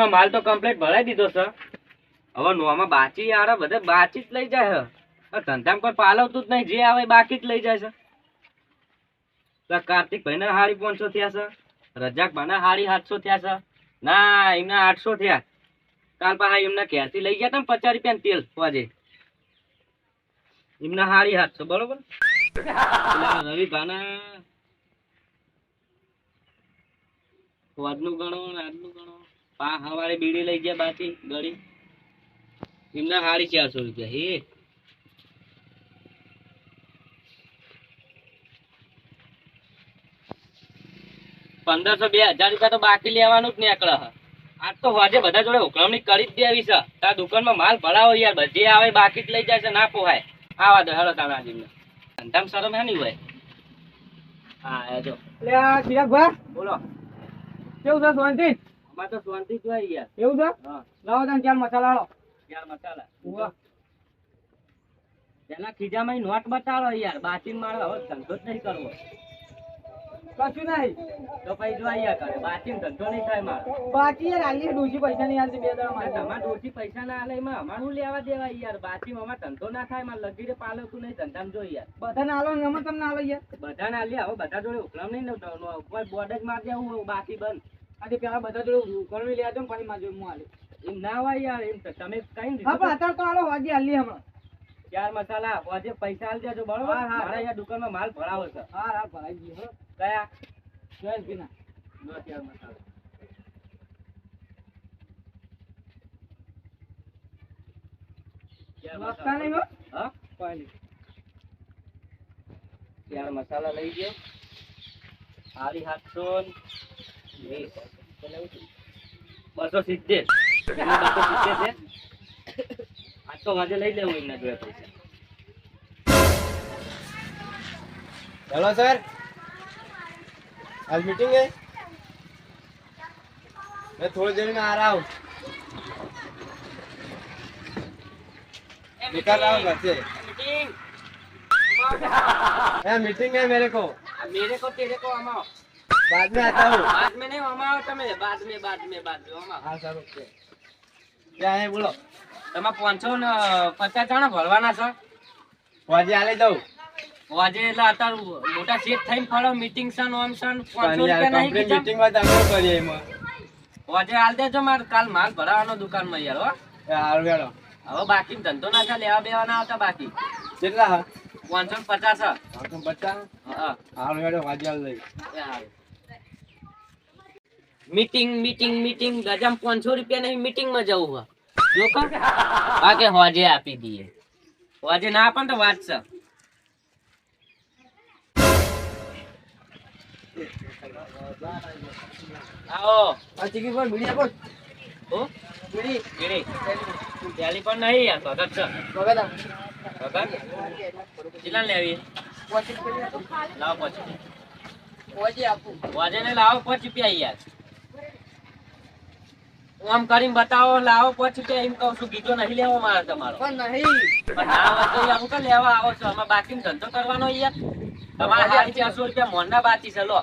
દુકાનમાં માલ તો કમ્પ્લીટ ભરાઈ દીધો છે. હવે નોમાં બાચી આરે બધે બાચી જ લઈ જાય ધંધામાં કોઈ પાલવતું જ નહીં, જે આવે બાકી જ લઈ જાય છે. કાર્તિક ભાઈ ના હાડી પાંચસો થયા છે રજાક ભાઈ ના હાડી સાતસો થયા છે. ના, એમના આઠસો થયા. કાલ પાછા એમના ઘેરથી લઈ ગયા તા ને પચાસ રૂપિયા તેલ વાજે. એમના હારી સાતસો, બરોબર? રવિ ભાના વાદનું ગણો આજનું ગણો. પા હવારે બીડી લઈ ગયા બાકી ગળી. એમના સાડી ચારસો રૂપિયા હે પંદરસો બે હજાર રૂપિયા તો બાકી લેવાનું જ નીકળે આજ તો વાજે બધા જોડે ઉકળવણી કરી જ દેવી છે. તારા દુકાનમાં માલ ભરાવો યાર બધી આવે બાકી જ લઈ જાય છે ના પોહાય. આવા દો હેડો તારા જીવને. ધંધામ શરમ હે નહીં હોય? હા જો. એટલે ચિરાગભાઈ બોલો. કેવું છે શાંતિ? અમારે તો શાંતિ જ યાર એવું છે? હા. લાવો તને ચાર મસાલા લાવો યાર મસાલા. ઉવા. પેલા ખીજામાં નોટ બતાડો યાર. બાચી મારો હવે ધંધો જ નહીં કરવો. કશું નહીં. તો પછી જો આયા કરે. બાચી ધંધો નહીં થાય મારો. બાકી યાર આલી ડોસી પૈસા નહીં આલતી બે દાડા મારે તમારે ડોશી પૈસા ના આલે એમાં અમારે લેવા દેવા યાર. બાચી અમાર ધંધો ના થાય. મારે લગીરે પાલવતું નહીં. ધંધામાં જો યાર. બધાને આલો ને અમે તમને આલો યાર. બધા ના લે હવે બધા જોડે ઉકલામ નહીં ઉપર બોર્ડ જ માર દેવું બાકી બંધ. આજે પેલા બધા જોડે કરવી લે આજો ને પછી માજો હું આલી. એમ ના હોય યાર એમ તમે કઈ હા પણ અત્યારે તો આલો વાજી આલી હમણાં. ચાર મસાલા આજે પૈસા આલી દેજો બરોબર? હા, હા. મારા અહીંયા દુકાનમાં માલ ભરાવો છે. હા હા ભરાઈ ગયો હો. કયા? જયેશ ભીના. નો ચાર મસાલા. ચાર નહીં હો. હા? કોઈ ચાર મસાલા લઈ ગયો. ને વીસ. બસો સિત્તેર બસો સિત્તેર છે આજ તો વાજે લઈ લેવું એમના જોડે પૈસા हेलो सर आज मीटिंग है मैं थोड़ी देर में आ रहा हूँ निकल रहा हूँ घर से मीटिंग है मीटिंग है मेरे को मेरे को तेरे को અમાઓ बाद में आता हूँ बाद में नहीं અમાઓ તમે बाद में बाद में बाद में અમાઓ हाँ सर ओके क्या है बोलो તમે પાંચસો ને પચાસ જણા ભરવાના છો वाजी आले दो આજે એટલે અત્યારે મોટા સેટ થઈને ફરો મીટિંગ છે ને ઓમ છે ને પાંચસો यार રૂપિયા નહીં कंप्लीट કીધા मीटिंग में તમે કરીએ એમાં આજે હાલ દેજો મારે કાલ માલ ભરાવાનો દુકાનમાં યાર હો હારું હેડો હવે બાકી ધંધો ના થાય લેવા બેવા ના આવતા બાકી કેટલા હા પાંચસો ને પચાસ હા પાંચસો પચાસ હા હારું હેડો વાજી આલ લઈ મીટિંગ મીટિંગ મીટિંગ ગજામ પાંચસો રૂપિયા નહીં મીટિંગમાં જવું હોય. જો કા? આ કે હોજે આપી દઈએ. હોજે ના આપે ને તો વાત છે. આવો. આ ચીકી પર મીડિયા પર ઓ મીડી કેડી પેલી પણ નહીં યાર, ભગત છે. વગર ભગત? કેટલા લેવી? લાવો પછી ઓજી આપું. વાજે ને લાવો પાંચ રૂપિયા યાર. હું આમ કરીને બતાવો લાવો પછી કે એમ કહું છું ગીતો નહીં લેવો મારે તમારો પણ નહીં પણ ના હોય તો કે લેવા આવો છો આમાં બાકી ધંધો કરવાનો યાર તમારે સાડી ચારસો રૂપિયા મોંના બાકી છે લો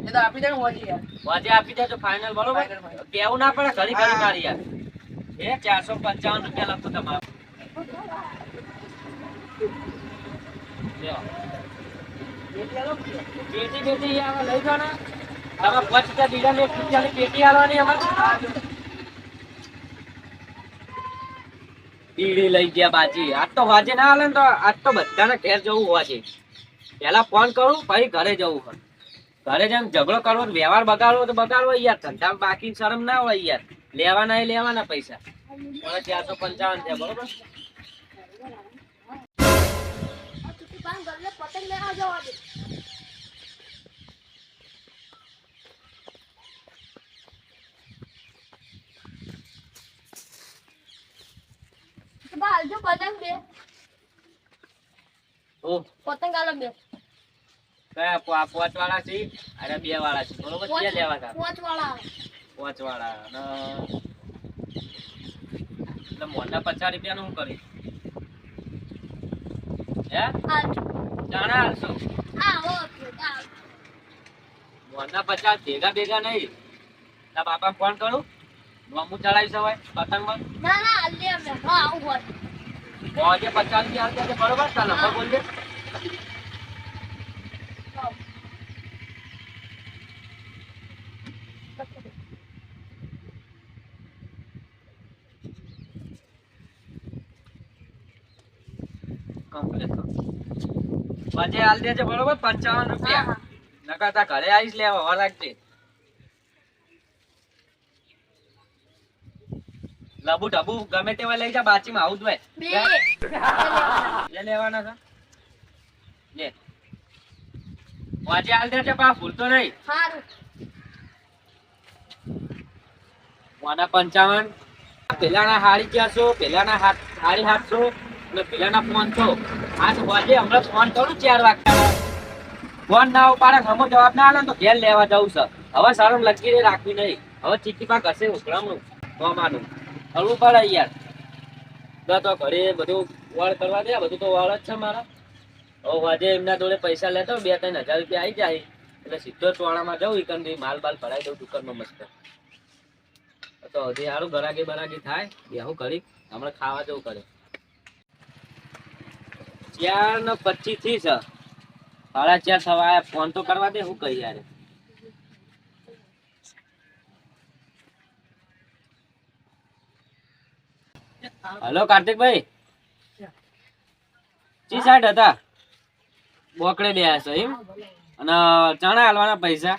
એ તો આપી દે ને યાર વાજે આપી દેજો ફાઇનલ બરોબર. કેવું ના પડે ઘડી ઘડી મારી યાર એ ચારસો પંચાવન રૂપિયા લખો તમારે બેટી બેટી આવે લઈ જાઓ ને તમે પાંચ પેટી બીડી લઈ ગયા બાજી. આજ તો વાજે ના હાલે તો આજ તો બધાને ઘેર જવું વાજે પેલા ફોન કરું, પછી ઘરે જવું ઘરે જેમ ઝઘડો કરવો વ્યવહાર બગાડવો તો બગાડવો યાર. ધંધા બાકી શરમ ના હોય યાર. લેવાના લેવાના પૈસા. મને ચારસો પંચાવન છે, બરોબર? બાલજો પતંગ બે. ઓ. પતંગ આલો બે. કયા પો- પાંચ વાળા છે? અરે બે વાળા છે. બરોબર બે લેવા હતા પાંચ વાળા પાંચ વાળા અને એટલે મોઢા પચાસ રૂપિયાનું હું કરી હે? જાણા હાલશો? મોઢા પચાસ ભેગા ભેગા નહીં. તારા બાપા ફોન કરું? નોમું ચડાવી સવાય પતંગમાં? ના ના દે અમે. હા આવું હોય. મોજે પચાસ રૂપિયા હાલ દેજે, બરોબર તાર નંબર બોલજે મોજે હાલ દેજે બરોબર? પંચાવન રૂપિયા. હા નકર તાર ઘરે આવીશ લેવા હવા રાખજે લબુ ડબુ ગમે તેવા લઈ જા બાચીમાં આવું જ હોય. લે લેવાના છે. લે. વાજે હાલ દેજે પા ભૂલતો નહીં. સારું વાના પંચાવન પેલાના હાડી ચારસો પેલાના હાથ હાડી સાતસો અને પેલાના પાંચસો આ તો વાજે હમણાં ફોન કરું ચાર વાગ્યા. ફોન ના ઉપાડે હમો જવાબ ના આવે તો ઘેર લેવા જવું છે. હવે સારું લગી રાખવી નહીં. હવે ચીકી પાક હશે ઉકળામણું મામાનું કરવું પડે યાર. તો તો ઘરે બધું વાળ કરવા દે બધું તો વાળ જ છે મારા. હવે આજે એમના જોડે પૈસા લેતો, બે ત્રણ હજાર રૂપિયા આવી જાય. એટલે સીધો ચોળામાં જવું ઈકનથી માલ બાલ ભરાઈ દઉં દુકાનમાં મસ્ત. તો હજી સારું ગરાગી બરાગી થાય. બેહું કરી હમણાં ખાવા જવું કરે. ચાર ને પચીસથી છે. સાડા ચાર સવારે ફોન તો કરવા દે, હું કહી યાર હલો, કાર્તિકભાઈ. ચી સાઈડ હતા? બોકડે બે છો એમ? અને ચણા હાલવાના પૈસા?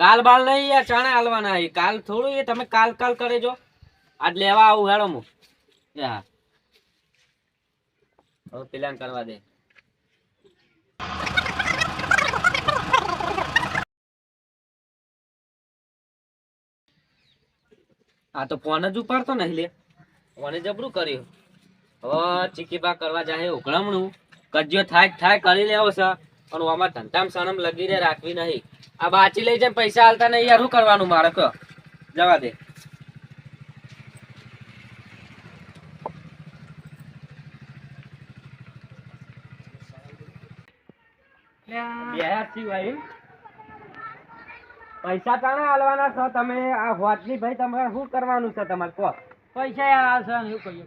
કાલ બાલ નહીં ચણા હાલવાના કાલ થોડું એ તમે કાલ કાલ કરે જો. આજ લેવા આવું હેડો હું. હા. પેલા કરવા દે. આ તો ફોન જ ઉપાડતો નહીં લે ફોને જબરું કર્યું. હવે ચીકીબા કરવા જાય ઉઘરામણું. કજ્યો થાય થાય કરી લેવો છે પણ આમાં ધંધામ સણમ લગી રે રાખવી નહીં. આ બાચી લઈ જાય પૈસા હાલતા નહીં. યાર શું કરવાનું મારે કહો જવા દે. બે હજાર સિવાય? પૈસા તાણે હાલવાના છો તમે? આ હોટલી ભાઈ તમારે શું કરવાનું છે તમારે? કહો. પૈસા યાર આવશે ને એવું કહીએ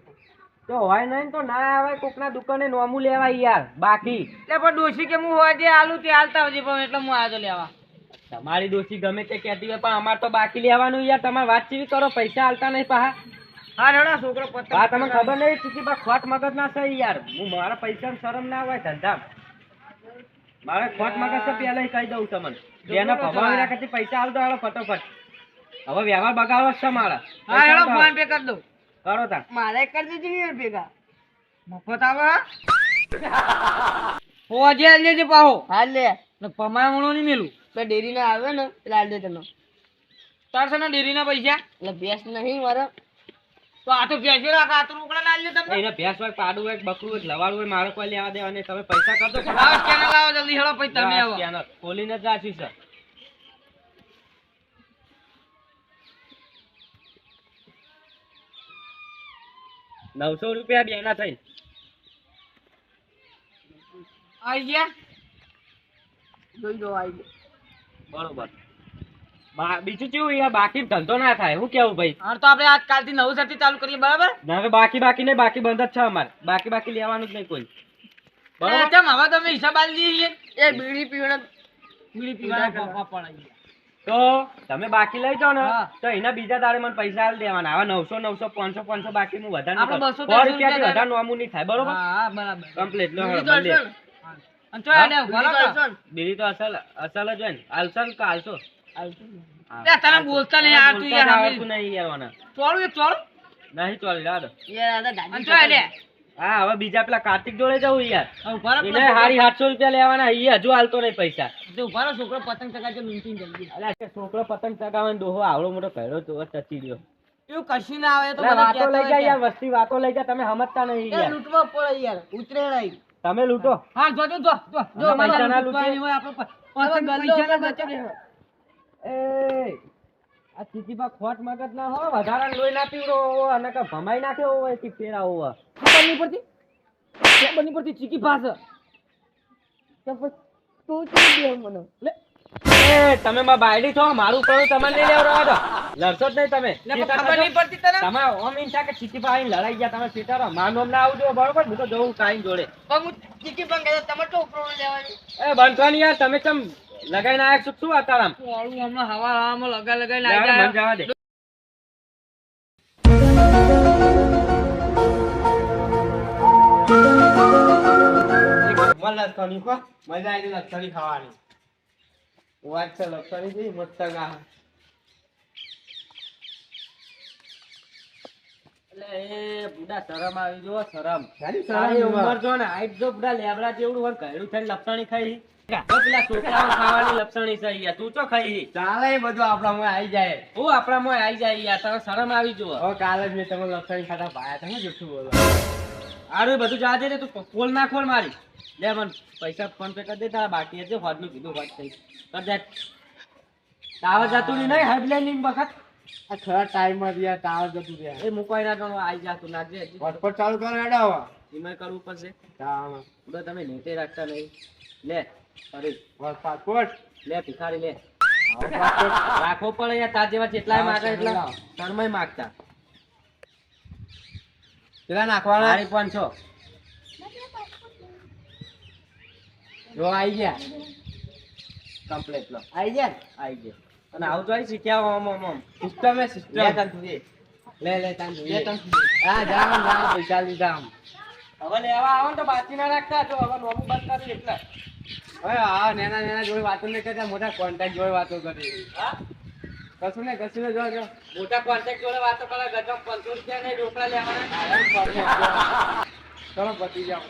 તો. હોય નહીં તો ના આવે કોકના દુકાને નોમું લેવાય યાર બાકી. એટલે પણ ડોશી કે હું હોય જે આલું તે હાલતા હોય પણ એટલે હું આવ્યો લેવા. તમારી દોશી ગમે તે કહેતી હોય પણ અમારે તો બાકી લેવાનું યાર તમારે વાતચીત કરો પૈસા હાલતા નહીં પાહા. હા રેડા છોકરો હા તમને ખબર નહીં ચીકી બા ખોટ મગજ ના છે યાર. હું મારા પૈસા શરમ ના હોય ધંધા મારે ખોટ મગજ તો પેલા કહી દઉં તમને. બેને ભમાવી રાખે પૈસા હાલ હાલો ફટોફટ. હવે વ્યવહાર બગાડવો જ છે મારા. હા રેડો ફોન પે કરી દઉં. કરો તા મારે કરી દેજો ને ભેગા. મફત આવે હોજે આલ દેજે પાહો. હાલ લે. ને પમામણો નહીં મેલું. તો ડેરી ના આવે ને એટલે હાલ દે તને તાર છે ને ડેરી ના પૈસા? એટલે બેસ નહીં મારે. તો આ તો ભેંસો રાખ આ તો રોકડા ના આલ તમને? એને ભેંસ હોય પાડું હોય બકરું હોય લવાડું હોય મારે કોઈ લેવા દેવા નહીં. તમે પૈસા કરજો લાવો સ્કેનર લાવો જલ્દી હેડો પછી તમે આવો. સ્કેનર ખોલીને જ રાખી છે. નવસો રૂપિયા બેના થઈ આવી ગયા? જોઈ દો આવી ગયા. બરોબર. બીજું કેવું યાર? બાકી ધંધો ના થાય. હું કેવું ભાઈ? હા તો આપણે આજકાલથી નવું સરથી ચાલુ કરીએ બરાબર? હવે બાકી બાકી નહીં બાકી બંધ જ છે અમારે. બાકી બાકી લેવાનું જ નહીં કોઈ. બરાબર? બરોબર હવે તમે હિસાબ આલી દઈએ એ બીડી પીવાના બીડી પીવાના પપ્પા તો તમે બાકી લઈ જાઓ ને તો એના બીજા તારે મને પૈસા આલી દેવાના. હવે નવસો નવસો પાંચસો પાંચસો બાકી હું વધારે નહીં આપણે કરું. 200 સો રૂપિયાથી રૂપિયા વધારે નોમું નહીં થાય બરોબર? હા હા બરાબર. કમ્પ્લીટ લો બીડી તો અસલ. અસલ જ હોય ને. આલસો ને કે આલસો તને બોલતા નહીં જ યાર, આવડતું નહીં યાર. ચોળું એ ચોળું? નહીં ચાલે રાડો અને ચો આલે હા હવે બીજા પેલા કાર્તિક જોડે જવું યાર. એને હારી સાતસો રૂપિયા લેવાના એ હજુ હાલતો નહીં પૈસા. તો ઊભા રહો છોકરો પતંગ ચગાવજો લૂંટીને જલ્દી. અલ્યા છોકરો પતંગ ચગાવે ડોહો આવડો મોટો કર્યો તો ચચી રહ્યો એવું કશું ના આવે તો વાતો લઈ જાય યાર વસ્તી વાતો લઈ જાય તમે સમજતા નહીં યાર. લૂંટવા પડે યાર ઉતરેણ આઈ તમે લૂંટો. હા જો જો જો જો પૈસા ના લૂંટીએ. હોય આપણે પતંગ પૈસા ના બચાવીએ. એ આ ચીચીપા ખોટ મગજ ના હો વધારાનું લોહી ના પીવડો હોવો અને કે ભમાઈ નાખ્યો હોય કે ફેરા હોવો. ખબર નહીં પડતી? ખબર નહીં પડતી ચીકી પાસે તો તું ચીકી દે મને. લે. એ એ તમે માં બાયડી છો મારું કરું તમને નહીં લેવડાવો તો? લડશો જ નહીં તમે. ખબર નહીં પડતી તને? તમે ઓમ ઇન છે કે લડાઈ ગયા તમે પીટારો મારું નામ ના આવજો બરોબર? હું તો જવું કાઈ જોડે. પણ હું પણ તમે તો ઉપરો લેવાની એ બંધો યાર તમે ચમ લગાઈને આયા શું શું અત્યારે આમ હમણાં હવા હવામાં લગા લગાઈને યાર, આવી મને જવા દે. લસણી ખો મજા આવી લસણી ખાવાની. વાત છે લસણી થી મસ્ત ગા. એટલે એ બુડા શરમ આવી જો શરમ. શરમ જો ને હાઈટ જો બુડા લેબડા જેવડું હોય કહેલું થઈને લપસણી ખાઈ. પેલા છોકરાઓ ખાવાની લપસણી છે યાર તું ચો ખાઈ? ચાલે એ બધું આપણામાં આવી જાય. હું આપણામાં આવી જાય યાર તારે શરમ આવી જો હવે કાલે જ મેં તમે લસણી ખાતા ભાયા તમે જુઠ્ઠું બોલો? આરું બધું જવા દે તું ખોલ ના ખોલ મારી. લે મન પૈસા ફોન પે કરી દે તારા બાકી કીધું હોદ થઈ. કર દે. તાવ જતું નહીં હાઈબ વખત? આ ખરા ટાઈમમાં યાર ટાવર જતું રહ્યા. એ મુકાઈ ના ગણો આવી જા તું નાખજે વટપટ ચાલુ કરો કરવું પડશે. તાવ બસ તમે રાખતા નહીં. લે. અરે પાસપોર્ટ લે ભિખારી લે. રાખવો પડે યાર તાર જેવા જેટલાય માગે એટલા લાવ. માગતા. કેટલા નાખવાના. મારી પણ છો. જો આવી ગયા. કમ્પ્લેટ લો. આવી ગયા? આવી ગયો. અને આવું તો શીખ્યા ઓમ ઓમ ઓમ સિસ્ટમ એ લે સિસ્ટમ તન લે લે તાન લે તન હા જામ જામ પૈસા લીધા આમ. હવે લેવા આવો તો બાકી ના રાખતા. જો હવે નોબુ બંધ કરી એટલે. હવે નેના નેના જોડે વાતો નહીં કરતા મોટા કોન્ટેક્ટ જોડે વાતો કરી. કશું ને કશું ને જો જો મોટા કોન્ટેક્ટ જોડે વાતો કરે ગજબ પાંચસો રૂપિયા ને રોકડા લેવાના ચલો પતી જાવ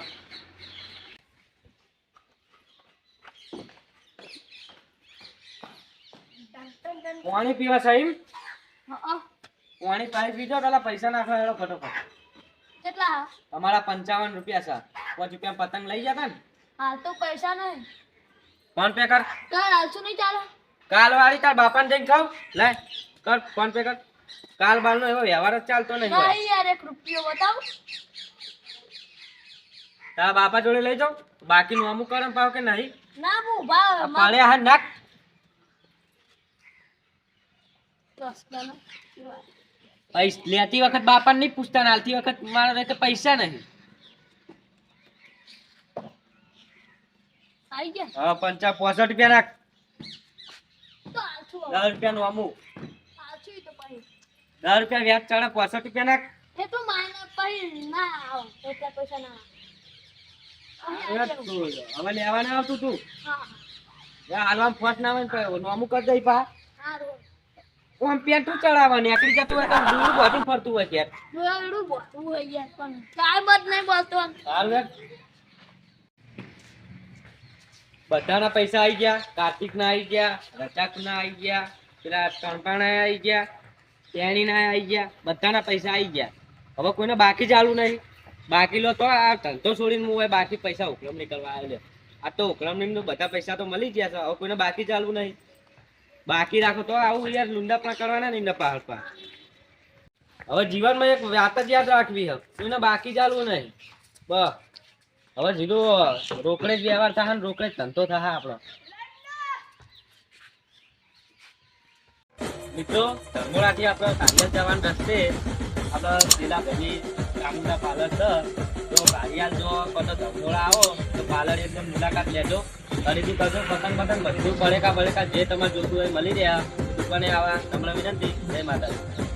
પાણી પીવા સાહેબ? પાણી પાણી પીજો પેલા પૈસા નાખો એનો ફટોફટ. કેટલા? તમારા પંચાવન રૂપિયા છે પાંચ રૂપિયા પતંગ લઈ જતા ને? હા તો પૈસા નહીં. ફોન પે કર. કાલ હાલશું નહીં ચાલે કાલ વાળી તાર બાપાને જઈને ખાવ. લે કર ફોન પે કર. કાલ બાલનો એવો વ્યવહાર જ ચાલતો નહીં. નહીં યાર એક રૂપિયો બતાવ. તારા બાપા જોડે લઈ જાઓ બાકીનું અમુક કરમ પાવ કે નહીં? ના હું આ પાડે હા નાખ. લેતી વખત બાપાને નહીં પૂછતા ને હાલતી વખત મારા પૈસા નહીં. આવી ગયા. હા પંચા પોસઠ રૂપિયા નાખ દસ રૂપિયા નું અમુક દસ રૂપિયા વ્યાજ ચડે પોસઠ રૂપિયા નાખ. એ તો માને પછી ના આવો એટલા પૈસા ના આવે. અહીં આવી જાઉં. હવે લેવા આવતું તું. હા હાલમાં ફોસ ના આવે ને અમુક કરી દઈ પા. ચડાવવાની આકડી જતું હોય તો દૂર બધું ફરતું હોય યાર પણ નહીં બોલતો. બધાના પૈસા આવી ગયા કાર્તિક ના આવી ગયા રચાક ના આવી ગયા, પેલા ટણપાણા આવી ગયા તેણી ના આવી ગયા, બધાના પૈસા આવી ગયા. હવે કોઈને બાકી ચાલુ નહીં. બાકી લો તો આ ધંધો છોડીને હું બાકી પૈસા ઉકલમણી કરવા આવ્યો આ તો ઉકલમણી નહીં બધા પૈસા તો મળી ગયા છે, હવે કોઈને બાકી ચાલુ નહીં. બાકી રાખો તો આવું યાર, લુંડા પણ કરવાના નહીં ને પહાડ પર હવે જીવનમાં એક વાત જ યાદ રાખવી હવે કોઈને બાકી ચાલવું નહીં. બસ. હવે સીધું રોકડે જ વ્યવહાર થાય ને રોકડે જ ધંધો થાય આપણો. મિત્રો ધર્મોડાથી આપણે કાલિયા જવાના રસ્તે આપણે પેલા ભાઈ ચામુંડા પાર્લર છે. જો કાળિયાલ જો કતો ધર્મોળા આવો, તો પાર્લર એકદમ મુલાકાત લેજો. ખરીદી કરજો પતંગ પતંગ બધું બળેકા બળેકા જે તમારે જોતું હોય મળી રહ્યા. દુકાને આવા તમને વિનંતી. જય માતાજી.